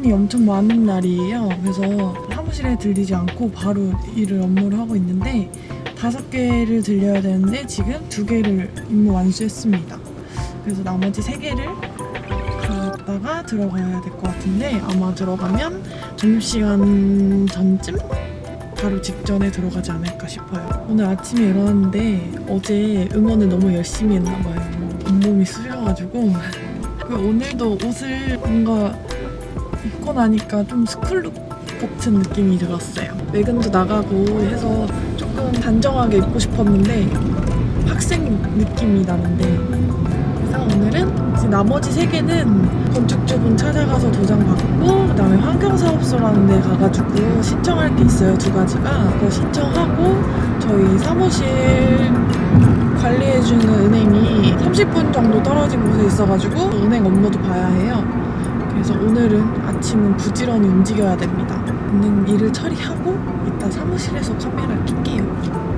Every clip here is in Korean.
외근이 엄청 많은 날이에요. 그래서 사무실에 들리지 않고 바로 일을 업무를 하고 있는데 다섯 개를 들려야 되는데 지금 두 개를 임무 완수했습니다. 그래서 나머지 세 개를 갔다가 들어가야 될 것 같은데 아마 들어가면 점심시간 전쯤 바로 직전에 들어가지 않을까 싶어요. 오늘 아침에 일어났는데 어제 응원을 너무 열심히 했나 봐요. 온몸이 쑤셔가지고 그 오늘도 옷을 뭔가 입고 나니까 좀 스쿨룩 같은 느낌이 들었어요. 외근도 나가고 해서 조금 단정하게 입고 싶었는데 학생 느낌이 나는데 그래서 오늘은 이제 나머지 세 개는 건축주분 찾아가서 도장 받고 그다음에 환경사업소라는 데 가가지고 신청할 게 있어요 두 가지가 그거 신청하고 저희 사무실 관리해주는 은행이 30분 정도 떨어진 곳에 있어가지고 은행 업무도 봐야 해요 그래서 오늘은 아침은 부지런히 움직여야 됩니다. 오늘 일을 처리하고 이따 사무실에서 카메라를 켤게요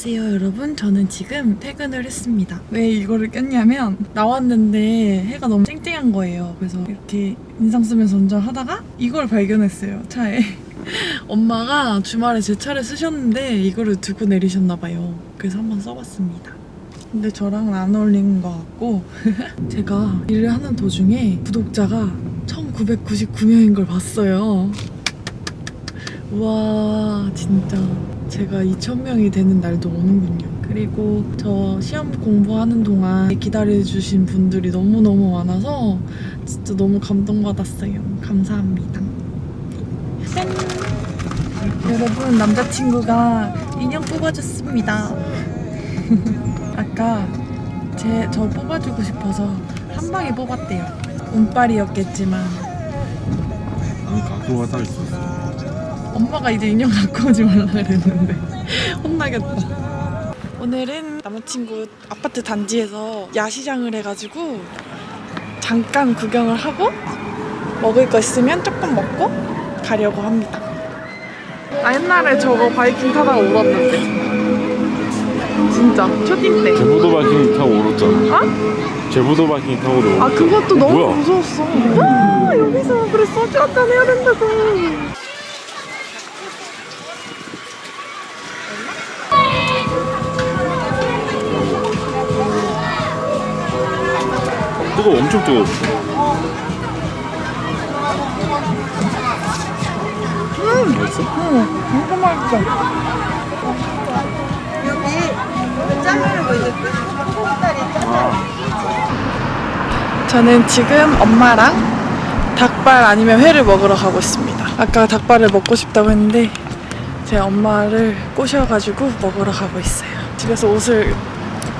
안녕하세요 여러분. 저는 지금 퇴근을 했습니다. 왜 이거를 꼈냐면 나왔는데 해가 너무 쨍쨍한 거예요. 그래서 이렇게 인상 쓰면서 운전하다가 이걸 발견했어요 차에. 엄마가 주말에 제 차를 쓰셨는데 이거를 두고 내리셨나 봐요. 그래서 한번 써봤습니다. 근데 저랑은 안 어울리는 것 같고 제가 일을 하는 도중에 구독자가 1999명인 걸 봤어요. 우와 진짜 제가 2,000명이 되는 날도 오는군요. 그리고 저 시험 공부하는 동안 기다려주신 분들이 너무너무 많아서 진짜 너무 감동받았어요. 감사합니다. 짠! 여러분, 남자친구가 인형 뽑아줬습니다. 아까 제, 저 뽑아주고 싶어서 한 방에 뽑았대요. 운빨이었겠지만 갖고 와서 있었어. 엄마가 이제 인형 갖고 오지 말라 그랬는데 혼나겠다. 오늘은 남자친구 아파트 단지에서 야시장을 해가지고 잠깐 구경을 하고 먹을 거 있으면 조금 먹고 가려고 합니다. 나 옛날에 저거 바이킹 타다가 울었는데 진짜 초딩 때. 제부도 바이킹 타고 울었잖아. 어? 제부도 바이킹 타고 울었 아 그것도 너무 뭐야? 무서웠어. 와 여기서 그래 소주 한잔 해야 된다고. 뜨거 엄청 뜨거워. 맛있어? 응, 너무 맛있어. 저는 지금 엄마랑 닭발 아니면 회를 먹으러 가고 있습니다. 아까 닭발을 먹고 싶다고 했는데 제 엄마를 꼬셔가지고 먹으러 가고 있어요. 집에서 옷을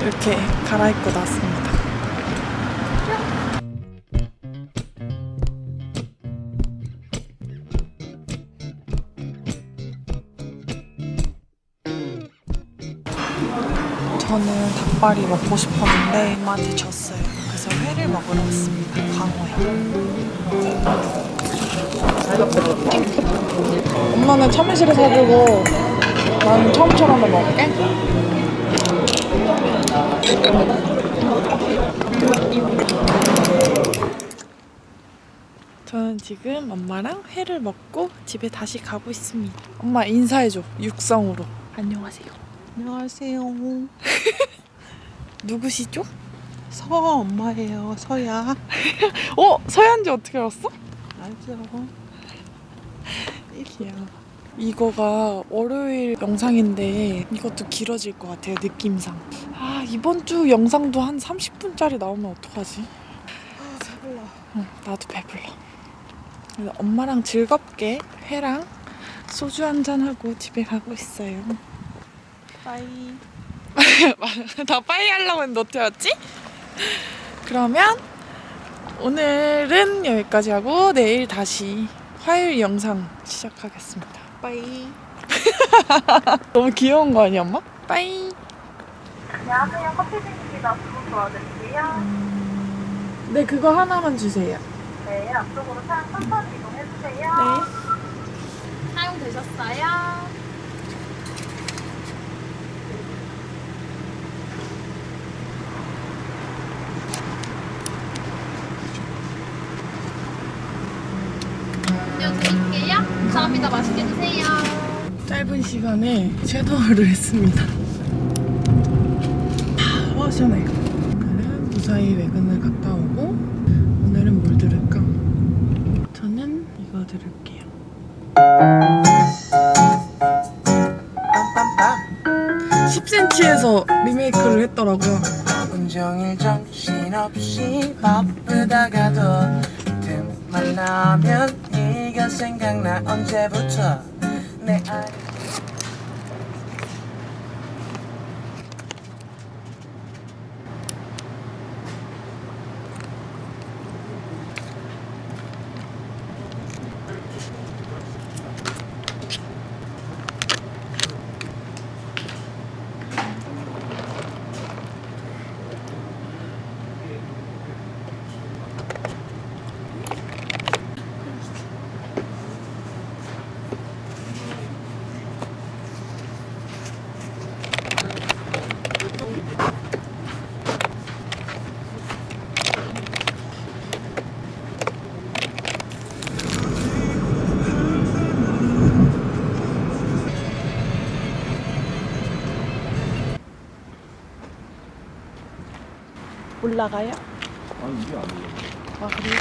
이렇게 갈아입고 나왔습니다. 닭발이 먹고 싶었는데 엄마한테 졌어요. 그래서 회를 먹으러 왔습니다. 광어에. 엄마는 참외실에서 해보고 나는 처음처럼 한번 먹을게. 저는 지금 엄마랑 회를 먹고 집에 다시 가고 있습니다. 엄마 인사해줘. 육성으로. 안녕하세요. 안녕하세요. 누구시죠? 서 엄마예요. 서야. 어? 서현지 어떻게 알았어? 알죠. 귀여워. 이거가 월요일 영상인데 이것도 길어질 것 같아요 느낌상 아 이번 주 영상도 한 30분짜리 나오면 어떡하지? 배불러 응, 나도 배불러 엄마랑 즐겁게 회랑 소주 한잔하고 집에 가고 있어요 빠이. 다 빠이 하려고 했는데 어떻게 알았지? 그러면 오늘은 여기까지 하고 내일 다시 화요일 영상 시작하겠습니다. 빠이. 너무 귀여운 거 아니야, 엄마? 빠이. 안녕하세요. 커피 드립니다. 주문 도와드릴게요. 네, 그거 하나만 주세요. 네, 앞쪽으로 차량 천천히 이동해주세요. 네. 사용되셨어요? 감사합니다. 맛있게 드세요. 짧은 시간에 섀도우를 했습니다. 아, 시원해. 오늘은 무사히 외근을 갔다 오고 오늘은 뭘 들을까? 저는 이거 들을게요. 빰빰빰. 10cm에서 리메이크를 했더라고요. 온종일 정신없이 바 생각나 언제부터 내 알... 올라가요? 아니 이게 아니에요. 아, 그래요?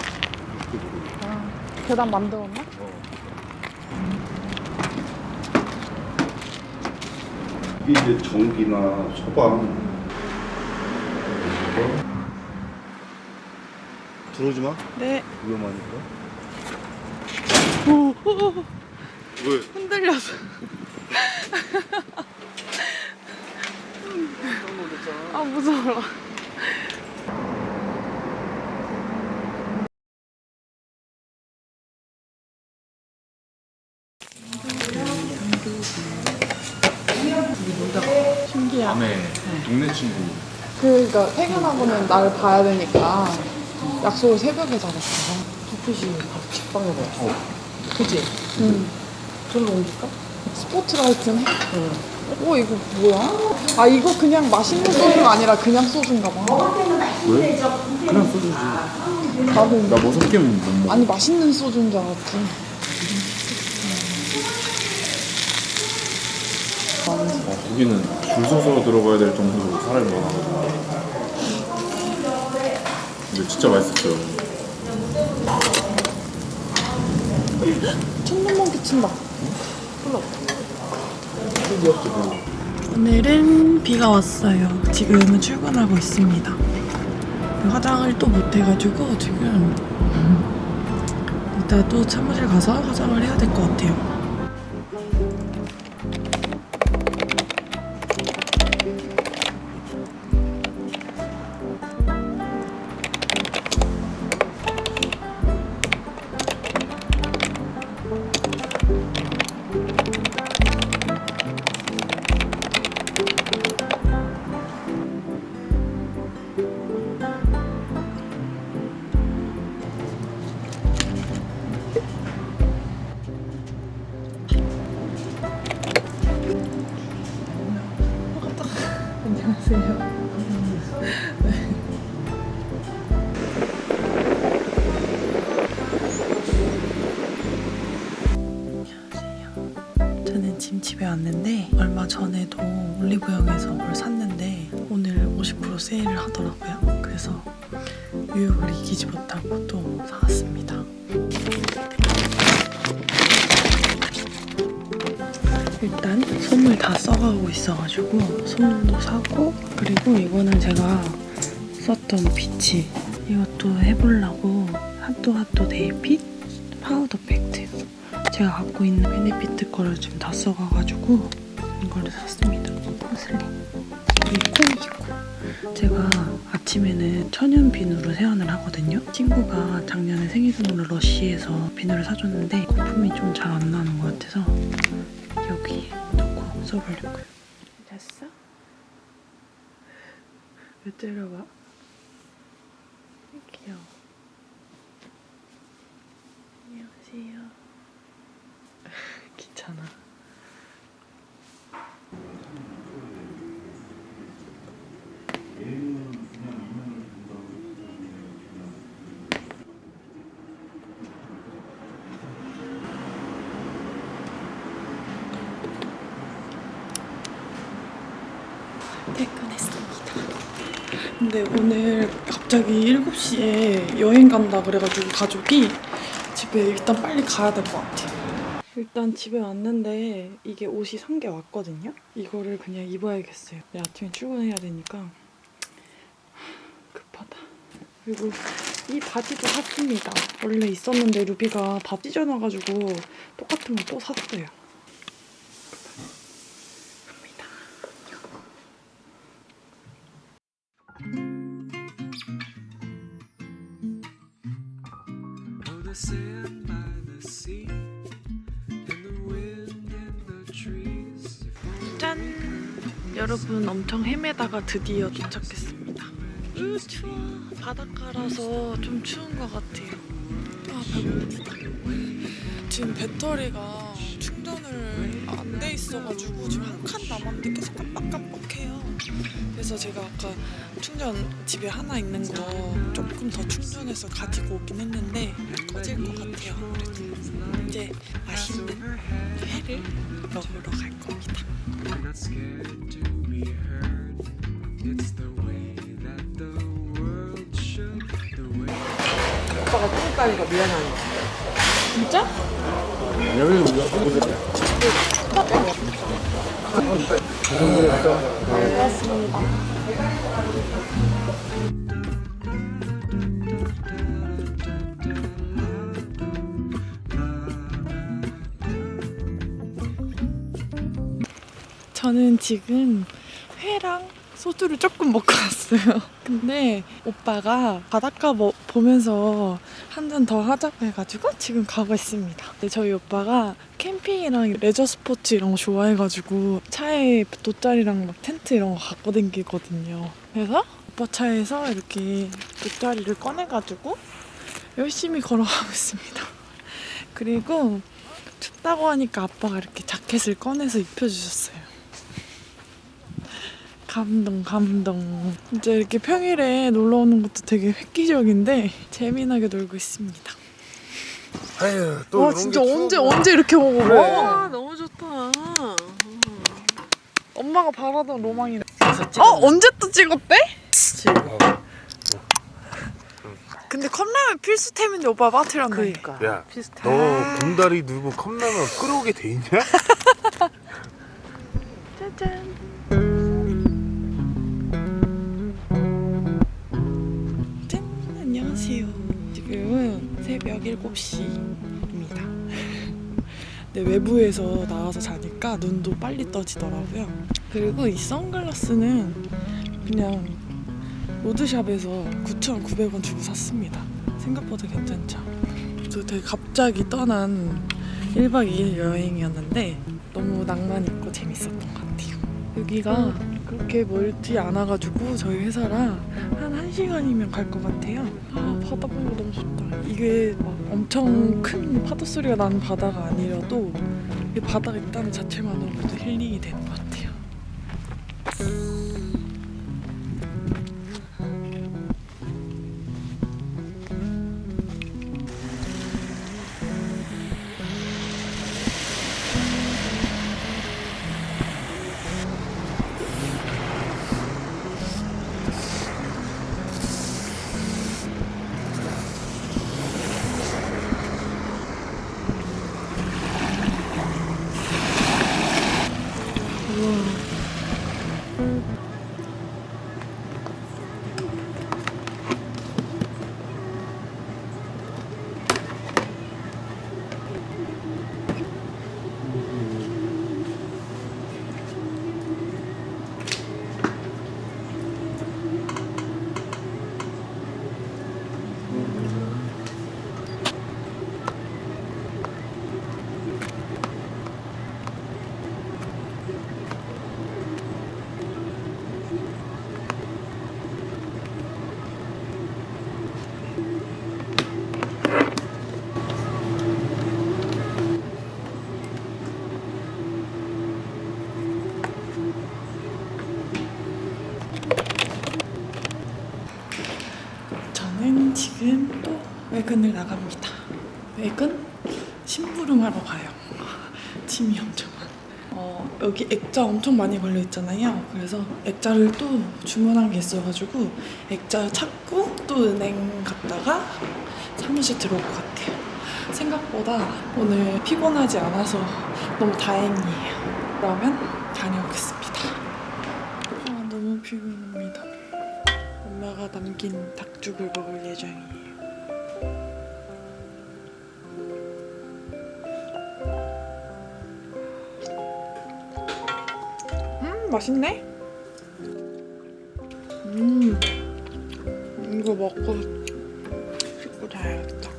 아, 계단 만들었나? 이게 이제 전기나 소방 들어오지 마 네. 위험하니까 오, 오, 오. 왜? 흔들려서. 아 무서워. 그러니까 퇴근하고는 나를 봐야 되니까 약속을 새벽에 잡았어. 두피시 직방에 봐. 그지? 응. 절로 옮길까? 스포트라이트네? 응. 어, 이거 뭐야? 아, 이거 그냥 맛있는 소주가 아니라 그냥 소주인가 봐. 왜? 그냥 소주지 나는, 나뭐 섞이면 못 먹어 아니, 맛있는 소주인 줄 알았지. 어, 거기는 줄 서서 들어가야 될 정도로 사람이 많아가지고 근데 진짜 맛있었어요 천둥번 끼친다. 오늘은 비가 왔어요. 지금은 출근하고 있습니다. 화장을 또 못해가지고 지금 이따 또 사무실 가서 화장을 해야 될 것 같아요. 안녕하세요. 저는 지금 집에 왔는데 얼마 전에도 올리브영에서 뭘 샀는데 오늘 50% 세일을 하더라고요. 그래서 유혹을 이기지 못하고 또 사왔습니다. 일단 솜을 다 써가고 있어가지고 솜도 사고 그리고 이거는 제가 썼던 비치. 이것도 해보려고 핫도 핫도 데이핏 파우더 팩트. 제가 갖고 있는 베네피트 거를 지금 다 써가가지고 이거를 샀습니다. 포슬린. 그리고 이거. 제가 아침에는 천연 비누로 세안을 하거든요. 친구가 작년에 생일 선물로 러쉬에서 비누를 사줬는데 거품이 좀 잘 안 나는 것 같아서 여기에 넣고 써보려고요 됐어? 왜 때려봐? 귀여워 안녕하세요 귀찮아 퇴근했습니다. 근데 오늘 갑자기 7시에 여행 간다 그래가지고 가족이 집에 일단 빨리 가야 될 것 같아요. 일단 집에 왔는데 이게 옷이 산게 왔거든요. 이거를 그냥 입어야겠어요. 내일 아침에 출근해야 되니까 급하다. 그리고 이 바지도 샀습니다. 원래 있었는데 루비가 다 찢어놔가지고 똑같은 거 또 샀어요. 엄청 헤매다가 드디어 도착했습니다. 으 추워. 바닷가라서 좀 추운 것 같아요. 아 배고프다. 지금 배터리가 충전을 안돼 있어가지고 지금 한 칸 남았는데 계속 깜빡깜빡해요. 그래서 제가 아까 충전 집에 하나 있는 거 조금 더 충전해서 가지고 오긴 했는데 꺼질 것 같아요. 그래도 이제 맛있는 회를 먹으러 갈 겁니다. We're not scared to be heard. It's the way that the world should. The way. 오빠가 똥까니 저는 지금 회랑 소주를 조금 먹고 왔어요. 근데 오빠가 바닷가 뭐 보면서 한 잔 더 하자고 해가지고 지금 가고 있습니다. 저희 오빠가 캠핑이랑 레저 스포츠 이런 거 좋아해가지고 차에 돗자리랑 막 텐트 이런 거 갖고 댕기거든요. 그래서 오빠 차에서 이렇게 돗자리를 꺼내가지고 열심히 걸어가고 있습니다. 그리고 춥다고 하니까 아빠가 이렇게 자켓을 꺼내서 입혀주셨어요. 감동, 감동. 이제 이렇게 평일에 놀러 오는 것도 되게 획기적인데 재미나게 놀고 있습니다. 아유 또 와 이런 진짜 게 언제 추억이야. 언제 이렇게 먹어? 그래. 와 너무 좋다. 엄마가 바라던 로망이네. 어 언제 또 찍었대? 근데 컵라면 필수템인데 오빠 빠뜨렸네. 그러니까. 야, 비슷해. 너 봉다리 들고 컵라면 끓여오게 돼 있냐? 짜잔. 새벽 7시입니다. 네, 외부에서 나와서 자니까 눈도 빨리 떠지더라고요. 그리고 이 선글라스는 그냥 로드샵에서 9,900원 주고 샀습니다. 생각보다 괜찮죠? 저 되게 갑자기 떠난 1박 2일 여행이었는데 너무 낭만 있고 재밌었던 것 같아요. 여기가 그렇게 멀지 않아가지고 저희 회사랑 한 1시간이면 갈 것 같아요. 아, 바다 거 너무 좋다. 이게 막 엄청 큰 파도 소리가 나는 바다가 아니라도 이 바다가 있다는 자체만으로도 힐링이 되는 것 같아요. 외근을 나갑니다. 외근? 심부름하러 가요. 짐이 엄청 많아. 어, 여기 액자 엄청 많이 걸려 있잖아요. 그래서 액자를 또 주문한 게 있어가지고 액자 찾고 또 은행 갔다가 사무실 들어올 것 같아요. 생각보다 오늘 피곤하지 않아서 너무 다행이에요. 그러면 다녀오겠습니다. 아, 너무 피곤합니다. 엄마가 남긴 닭죽을 먹을 예정이에요. 음, 맛있네? 음, 이거 먹고 씻고 자야겠다.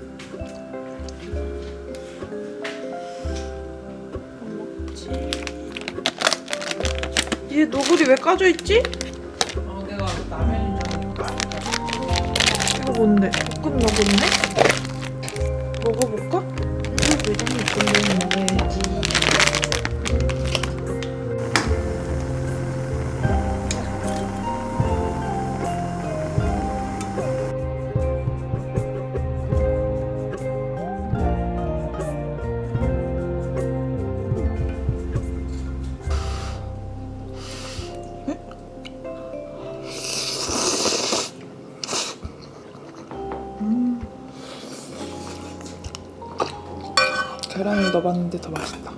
뭐 먹지? 얘 노블이 왜 까져 있지? 어, 내가 라면이랑 이거 뭔데? 볶음 너구리네? 계란을 넣어봤는데 더 맛있다.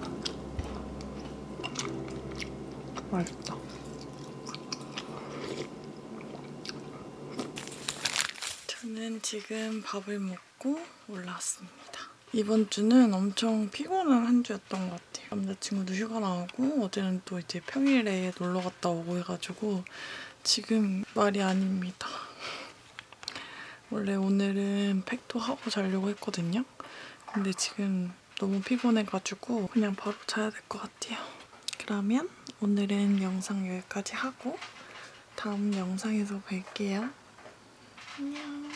맛있다. 저는 지금 밥을 먹고 올라왔습니다. 이번 주는 엄청 피곤한 한 주였던 것 같아요. 남자친구도 휴가 나오고 어제는 또 이제 평일에 놀러 갔다 오고 해가지고 지금 말이 아닙니다. 원래 오늘은 팩도 하고 자려고 했거든요. 근데 지금 너무 피곤해가지고 그냥 바로 자야 될 것 같아요. 그러면 오늘은 영상 여기까지 하고 다음 영상에서 뵐게요. 안녕.